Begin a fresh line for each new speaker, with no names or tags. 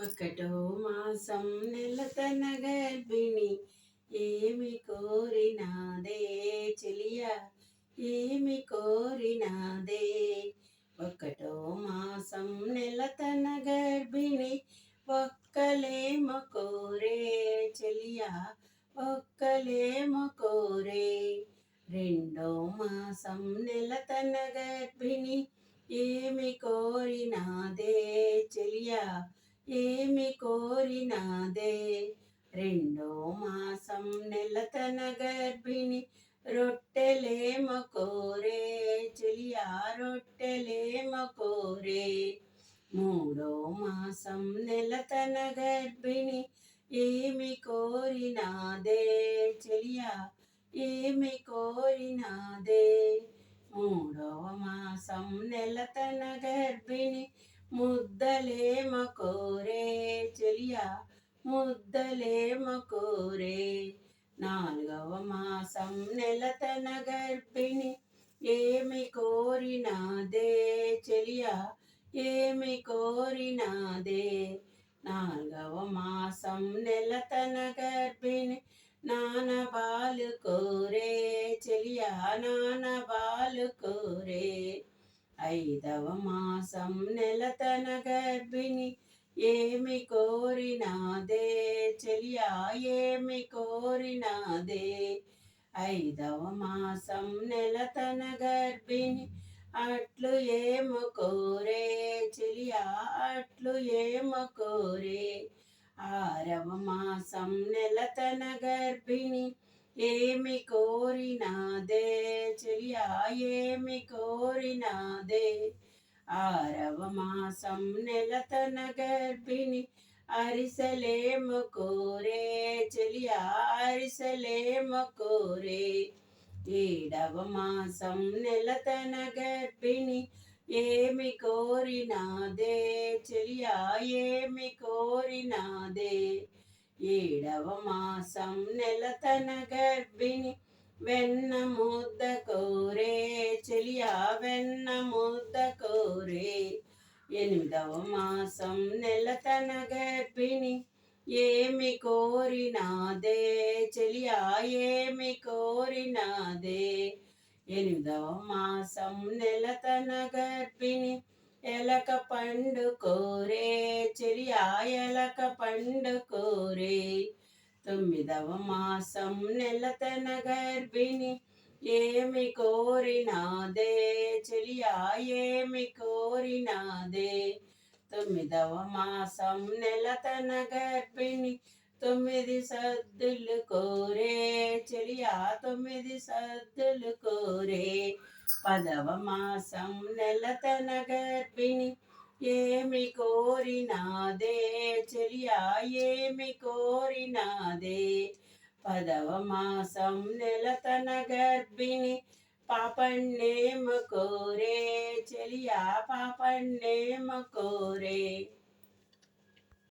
ఒకటో మాసం నెలతన గర్భిణి. ఏమి కోరినాదే చెలియా? ఏమి కోరినాదే? ఒకటో మాసం నెలతన గర్భిణి. ఒక్కలేమ కోరే చెలియా? ఒక్కలేమ కోరే. రెండో మాసం నెలతన గర్భిణి. ఏమి కోరినాదే చెలియా? ఏమి కోరినాదే? రెండో మాసం నెలతన గర్భిణి రొట్టెలేమ కోరే చెలియా రొట్టెలేమ కోరే. మూడో మాసం నెలతన గర్భిణి ఏమి కోరినాదే? చెలియా ఏమి కోరినాదే? మూడవ మాసం నెలతన గర్భిణి ముద్దలేమ కోరే చెలియా ముద్దలేమ కోరే నాలుగవ మాసం నెలతన గర్భిణి ఏమి కోరినాదే చెలియా ఏమి కోరినాదే. నాలుగవ మాసం నెలతన గర్భిణి నాన బాలు కోరే చెలియా నాన బాలు కోరే. ఐదవ మాసం నెలతన గర్భిణి. ఏమి కోరినాదే? చెలియా ఏమి కోరినాదే? ఐదవ మాసం నెలతన గర్భిణి. అట్లు ఏము కోరే? చెలియా అట్లు ఏము కోరే? ఆరవ మాసం నెలతన గర్భిణి. ఏమి కోరినాదే చెలియా ఏమి కోరినాదే ఆరవ మాసం నెలతన గర్భిణి అరిసలేము కోరే చెలియా అరిసలేము కోరే ఏడవ మాసం నెలతన గర్భిణి ఏమి కోరినాదే చెలియా ఏమి కోరినాదే ఏడవ మాసం నెలతన గర్భిణి వెన్న ముద్ద కోరే చెలియా వెన్న ముద్ద కోరే ఎనిమిదవ మాసం నెలతన గర్భిణి ఏమి కోరినాదే చెలియా ఏమి కోరినాదే ఎనిమిదవ మాసం నెలతన గర్భిణి ఎలక పండు కోరే చెరియా ఎలక పండు కోరే. తొమ్మిదవ మాసం నెలతన గర్భిణి ఏమి కోరినాదే? చెరియా ఏమి కోరినాదే? తొమ్మిదవ మాసం నెలతన గర్భిణి తొమ్మిది సద్దులు కోరే. చెలియా తొమ్మిది సద్దులు కోరే. పదవ మాసం నెలతన గర్భిణి. ఏమి కోరినాదే? చెలియా ఏమి కోరినాదే? పదవ మాసం నెలతన గర్భిణి. పాపన్నేమ కోరే. చెలియా పాపన్నేమ కోరే.